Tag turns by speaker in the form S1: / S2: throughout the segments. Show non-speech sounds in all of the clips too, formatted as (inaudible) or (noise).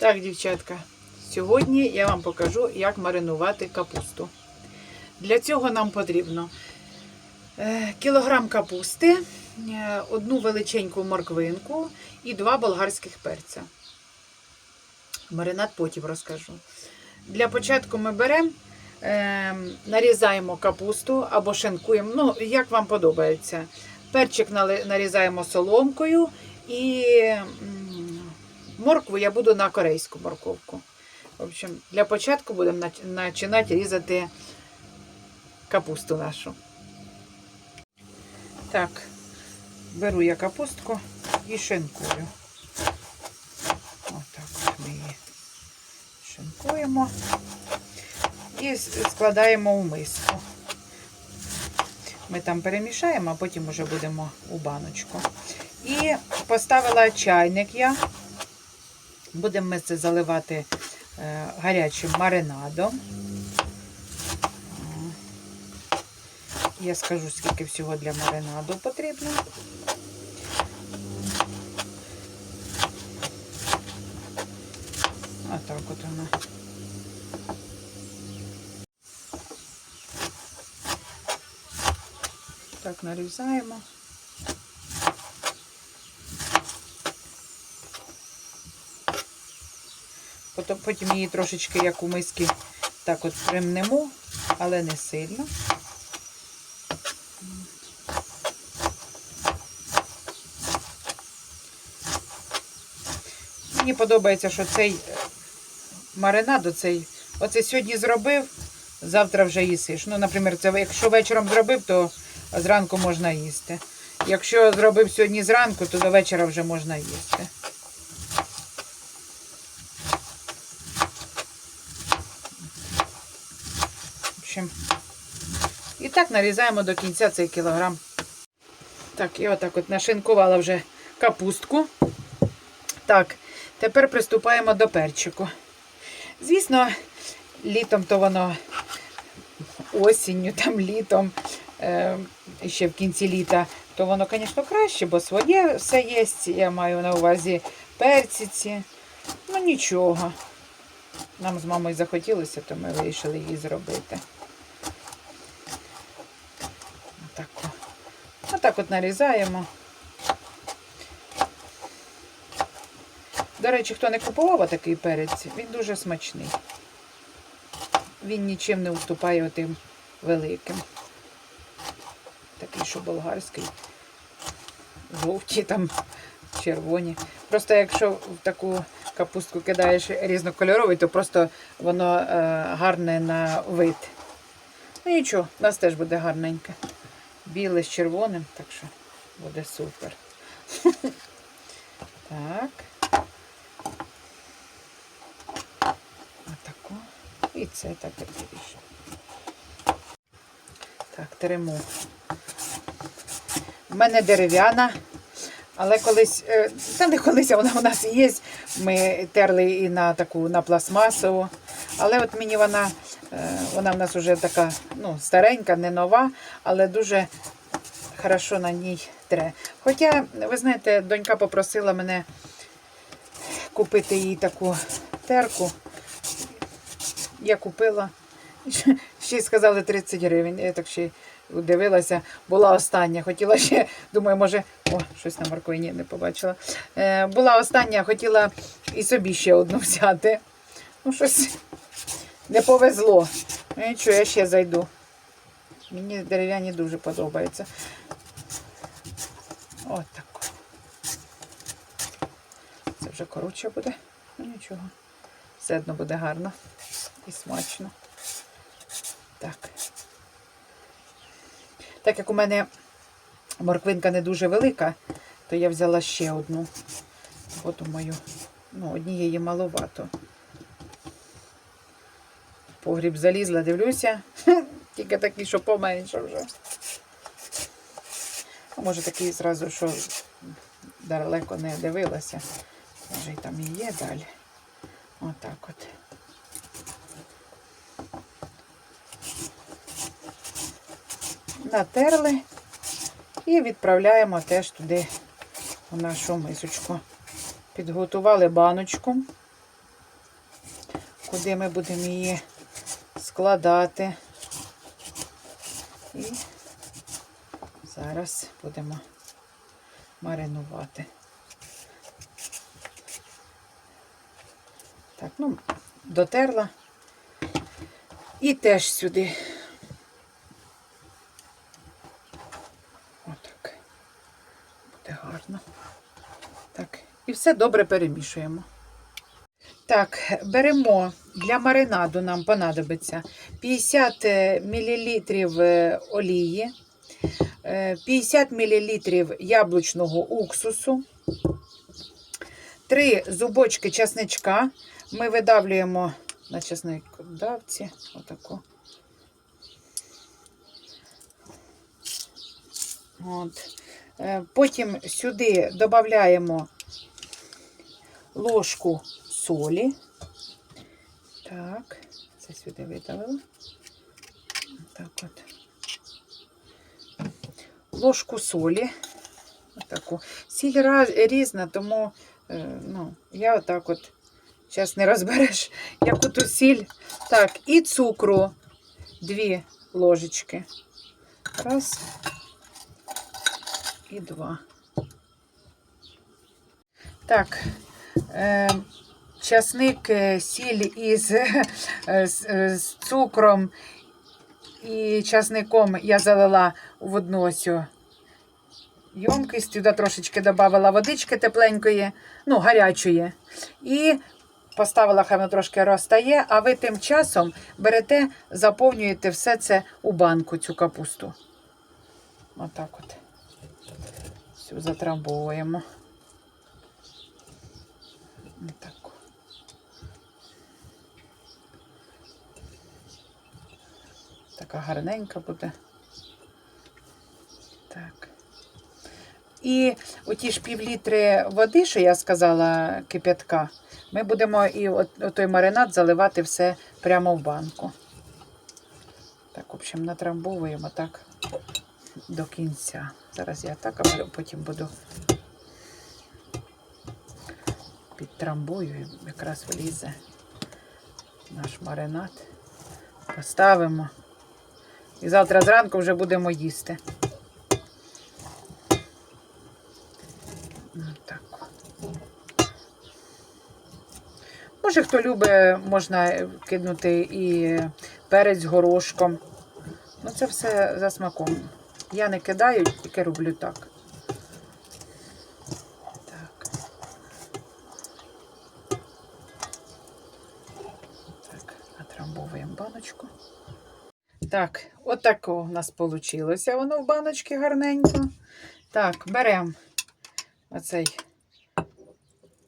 S1: Так, дівчатка, сьогодні я вам покажу, як маринувати капусту. Для цього нам потрібно е, кілограм капусти, е, одну величеньку морквинку і два болгарських перця. Маринад потім розкажу. Для початку ми беремо, е, нарізаємо капусту або шинкуємо, ну, як вам подобається. Перчик нарізаємо соломкою і моркву я буду на корейську морковку. В общем, для початку будемо починати різати капусту нашу. Так, беру я капустку і шинкую. Отак от ми її шинкуємо і складаємо у миску. Ми там перемішаємо, а потім вже будемо у баночку. І поставила чайник я. Будемо ми це заливати е, гарячим маринадом. Я скажу, скільки всього для маринаду потрібно. А так от вона. Так, нарізаємо. Потім, її трошечки, як у миски, так от примнемо, але не сильно. Мені подобається, що цей е, маринад, оцей, оце сьогодні зробив, завтра вже їсиш. Ну, наприклад, це якщо вечором зробив, то зранку можна їсти. Якщо зробив сьогодні зранку, то до вечора вже можна їсти. Общем, і так нарізаємо до кінця цей кілограм. Так, і отак от нашинкувала вже капустку. Так, тепер приступаємо до перчику. Звісно, літом то воно осінню, там літом, е, ще в кінці літа, то воно, звісно, краще, бо своє все є. Я маю на увазі перціці. Ну нічого. Нам з мамою захотілося, то ми вирішили її зробити. Отако. Отак от нарізаємо. До речі, хто не купував такий перець, він дуже смачний. Він нічим не уступає отим великим. Такий, що болгарський. Жовті там, червоні. Просто якщо в таку капустку кидаєш різнокольоровий, то просто воно е, гарне на вид. Ну нічого, у нас теж буде гарненьке. Біле з червоним, так що буде супер. (laughs) Так. Отако. І це так і. Так, трему. У мене дерев'яна, але колись, е, та не колись, вона у нас є. Ми терли і на таку на пластмасову. Але от мені вона, вона в нас вже така ну, старенька, не нова, але дуже хорошо на ній тре. Хоча, ви знаєте, донька попросила мене купити їй таку терку. Я купила. (laughs) Ще й сказали 30 гривень. Я так ще дивилася, була остання. Хотіла ще, думаю, може, о, щось на морквині не побачила. Е, була остання, хотіла і собі ще одну (laughs) взяти. Ну, щось не повезло. Ну, нічого, я ще зайду. Мені дерев'яні дуже подобаються. От так. Це вже коротше буде. Ну нічого. Все одно буде гарно і смачно. Так. Так як у мене морквинка не дуже велика, то я взяла ще одну. Бо думаю, ну, однієї маловато. Погріб залізла, дивлюся. (laughs) Тільки такий, що поменше вже. А може такий зразу, що далеко не дивилася. Може і там і є далі. Отак от. Натерли і відправляємо теж туди у нашу мисочку. Підготували баночку. куди ми будемо її складати. І зараз будемо маринувати. Так, ну, дотерла. І теж сюди. Отак. Буде гарно. Так, і все добре перемішуємо. Так, беремо для маринаду нам понадобиться 50 мл олії, е, 50 мл яблучного уксусу, 3 зубочки часничка. Ми видавлюємо на чесникодавці. Отаку. От. Е, Потім сюди додаємо ложку солі. Так, це сюди видавила. Так от. Ложку солі. Отаку. Сіль різна, тому е, ну, я отак от. Зараз не розбереш, яку ту сіль. Так, і цукру. Дві ложечки. Раз. І два. Так. Е, часник, е, сіль із е, е, з цукром і часником я залила в одну ось ємкість, туди трошечки додавала водички тепленької, ну, гарячої. І поставила, хай воно трошки розтає, а ви тим часом берете, заповнюєте все це у банку, цю капусту. Отак от. Всю затрамбовуємо. Отак. Така гарненька буде. Так. І оті ж півлітри води, що я сказала, кип'ятка, ми будемо і от, отой маринад заливати все прямо в банку. Так, в общем, натрамбовуємо так до кінця. Зараз я так, а потім буду підтрамбую, і якраз влізе наш маринад. Поставимо. І завтра зранку вже будемо їсти. Так. Може, хто любить, можна кинути і перець з горошком. Ну, це все за смаком. Я не кидаю, тільки роблю так. Так. Так, натрамбовуємо баночку. Так, отако у нас вийшло. Воно в баночці гарненько. Так, беремо оцей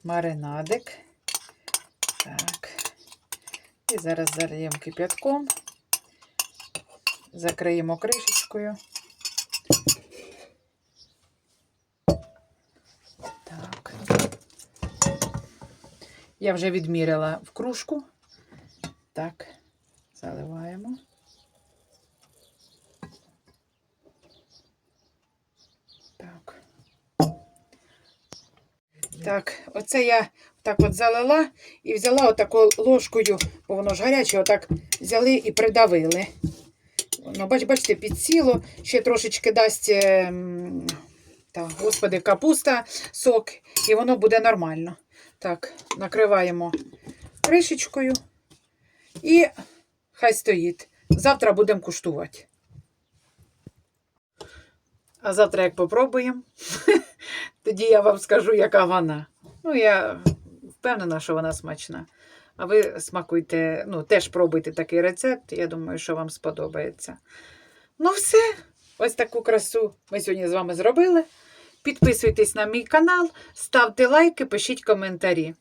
S1: маринадик. Так. І зараз зальємо кип'ятком. Закриємо кришечкою. Так. Я вже відміряла в кружку. Так, заливаємо. Так. Так, оце я так от залила і взяла отаку ложкою, бо воно ж гаряче, отак взяли і придавили. Воно, бач, бачите, підсіло, ще трошечки дасть, ем, та, господи, капуста, сок, і воно буде нормально. Так, накриваємо кришечкою і хай стоїть. Завтра будемо куштувати. А завтра, як попробуємо, (laughs) тоді я вам скажу, яка вона. Ну, я впевнена, що вона смачна. А ви смакуйте, ну, теж пробуйте такий рецепт. Я думаю, що вам сподобається. Ну, все. Ось таку красу ми сьогодні з вами зробили. Підписуйтесь на мій канал, ставте лайки, пишіть коментарі.